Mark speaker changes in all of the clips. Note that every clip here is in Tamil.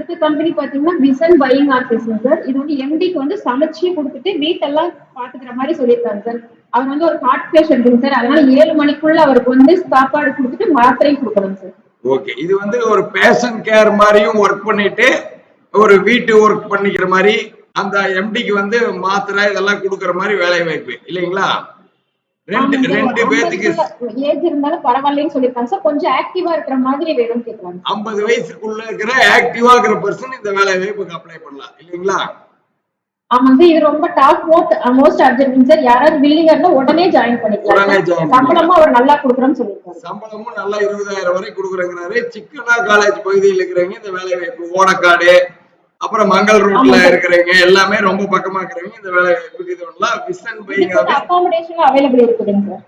Speaker 1: அடுத்த கம்பெனி பாத்தீங்கன்னா விசன் பையிங் ஆஃபீஸ் சார் இது வந்து எம்டிக்கு வந்து சமைச்சு கொடுத்துட்டு வீட்டெல்லாம் பாத்துக்கிற மாதிரி சொல்லியிருக்காரு சார் அவர் வந்து ஒரு ஹார்ட் பேஷண்ட் சார் அதனால ஏழு மணிக்குள்ள அவருக்கு வந்து சாப்பாடு கொடுத்துட்டு மாத்திரையும் கொடுக்கணும் சார்
Speaker 2: ஓகே இது வந்து ஒரு பேஷன் கேர் மாதிரியும் ஒர்க் பண்ணிட்டு ஒரு வீட்டு ஒர்க் பண்ணிக்கிற மாதிரி அந்த எம்டிக்கு வந்து மாத்திரை இதெல்லாம் கொடுக்குற மாதிரி வேலை வாய்ப்பு இல்லைங்களா? ரெண்டு ரெண்டு பேத்துக்கு
Speaker 1: ஏஜ் இருந்தாலும் பரவாயில்லைன்னு சார் கொஞ்சம் ஆக்டிவா இருக்கிற மாதிரி வேணும்னு கேட்கறாங்க
Speaker 2: ஐம்பது வயசுக்குள்ள இருக்கிற ஆக்டிவா இருக்கிற பர்சன் இந்த வேலை வாய்ப்புக்கு அப்ளை பண்ணலாம் இல்லைங்களா?
Speaker 1: ஆமாங்க சார் இது ரொம்ப top most most urgent sir. யாராவது வில்லிங்கா இருந்தா உடனே ஜாயின் பண்ணிக்கலாம். சம்பளமும் அவர் நல்லா கொடுக்குறோம்னு சொல்லியிருக்காரு.
Speaker 2: சம்பளமும் நல்லா இருபதாயிரம் வரை கொடுக்குறேங்கிறாரு. சிக்கனா காலேஜ் பகுதியில் இருக்கிறவங்க இந்த வேலை வாய்ப்பு ஓடக்காடு அப்புறம் மங்கள் ரோட்ல. இருக்கிறவங்க எல்லாமே ரொம்ப பக்கமா இருக்கிறவங்க இந்த வேலை வாய்ப்புக்கு இது பண்ணலாம்? விசன் பையிங்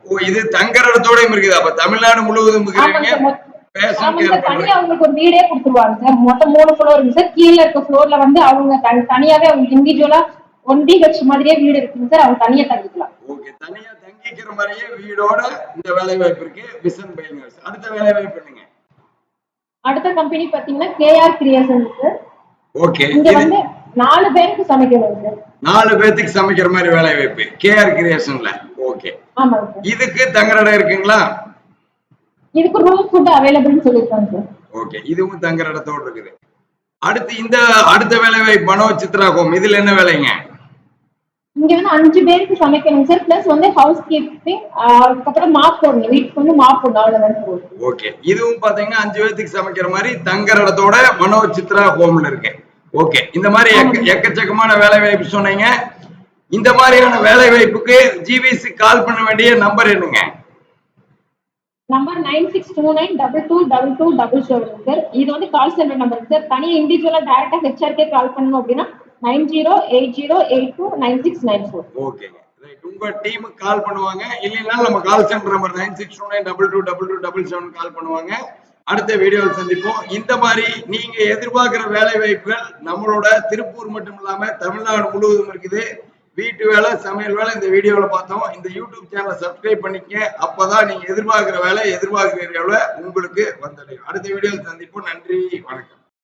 Speaker 2: ஓ இது தங்குற இடத்தோடயும் இருக்குது. அப்ப தமிழ்நாடு முழுவதும் இருக்கிறவங்க
Speaker 1: அவங்களுக்கு ஒரு வீடே கொடுத்துருவாங்க சார். மொத்தம் மூணு ஃப்ளோர் இருக்கு சார். கீழ இருக்க ஃப்ளோர்ல வந்து அவங்க தனி- தனியாவே அவங்க இண்டிவிஜுவலா ஒன் பிஹெச் மாதிரியே வீடு இருக்குங்க சார். அவங்க தனியா தங்கிக்கலாம்.
Speaker 2: ஓகே. தனியா தங்கிக்கிற மாதிரியே வீடோட இந்த வேலை வாய்ப்பு இருக்கு விசன் பையிங் அடுத்த வேலை வாய்ப்பு என்னங்க?
Speaker 1: அடுத்த கம்பெனி பாத்தீங்கன்னா கேஆர் கிரியேஷன் சார்
Speaker 2: ஓகே
Speaker 1: இங்க வந்து நாலு பேருக்கு சமைக்கணும் சார்.
Speaker 2: நாலு பேத்துக்கு சமைக்கிற மாதிரி வேலை வாய்ப்பு கேஆர் கிரியேஷன்ல ஓகே இதுக்கு தங்குற இடம் இருக்குங்களா?
Speaker 1: இதுக்கு ரூம் ஃபுட் அவைலபிள்னு சொல்லியிருக்காங்க சார்.
Speaker 2: ஓகே இதுவும் தங்குற இடத்தோடு இருக்குது. அடுத்து இந்த அடுத்த வேலை வாய்ப்பு மனோ சித்ரா ஹோம் இதுல என்ன வேலைங்க?
Speaker 1: இங்க வந்து அஞ்சு பேருக்கு சமைக்கணும் சார். பிளஸ் வந்து ஹவுஸ் கீப்பிங் அதுக்கப்புறம் மாப் போடணும். வீட்டுக்கு வந்து மாப் போடணும். அவ்வளவுதான் வரும்.
Speaker 2: ஓகே. இதுவும் பாத்தீங்கன்னா அஞ்சு பேத்துக்கு சமைக்கிற மாதிரி தங்குற இடத்தோட மனோ சித்ரா ஹோம்ல இருக்கு ஓகே. இந்த மாதிரி எக்க- எக்கச்சக்கமான வேலை வாய்ப்பு சொன்னீங்க. இந்த மாதிரியான வேலை வாய்ப்புக்கு ஜிவிசி கால் பண்ண வேண்டிய நம்பர் என்னங்க?
Speaker 1: Number nine six two nine double two double two double seven sir இது வந்து கால் சென்டர் நம்பர் சார் தனியாக இண்டிவிஜுவலாக டேரக்டா ஹெச்ஆர்கே கால் பண்ணணும் அப்படின்னா nine zero eight zero eight two nine six nine four.
Speaker 2: ஓகேங்க. உங்க டீமுக்கு கால் பண்ணுவாங்க. இல்லைன்னா நம்ம call centre number nine six two nine double two double two double seven call பண்ணுவாங்க. அடுத்த வீடியோவில் சந்திப்போம். இந்த மாதிரி நீங்க எதிர்பார்க்கிற வேலை வாய்ப்புகள் நம்மளோட திருப்பூர் மட்டும் இல்லாம தமிழ்நாடு முழுவதும் இருக்குது. வீட்டு வேலை சமையல் வேலை இந்த வீடியோவில் பார்த்தோம். இந்த யூடியூப் சேனலை சப்ஸ்கிரைப் பண்ணிக்க அப்பதான் நீங்க எதிர்பார்க்கிற வேலை எதிர்பார்க்கிற உங்களுக்கு வந்தடையும். அடுத்த வீடியோவில் சந்திப்போம். நன்றி வணக்கம்.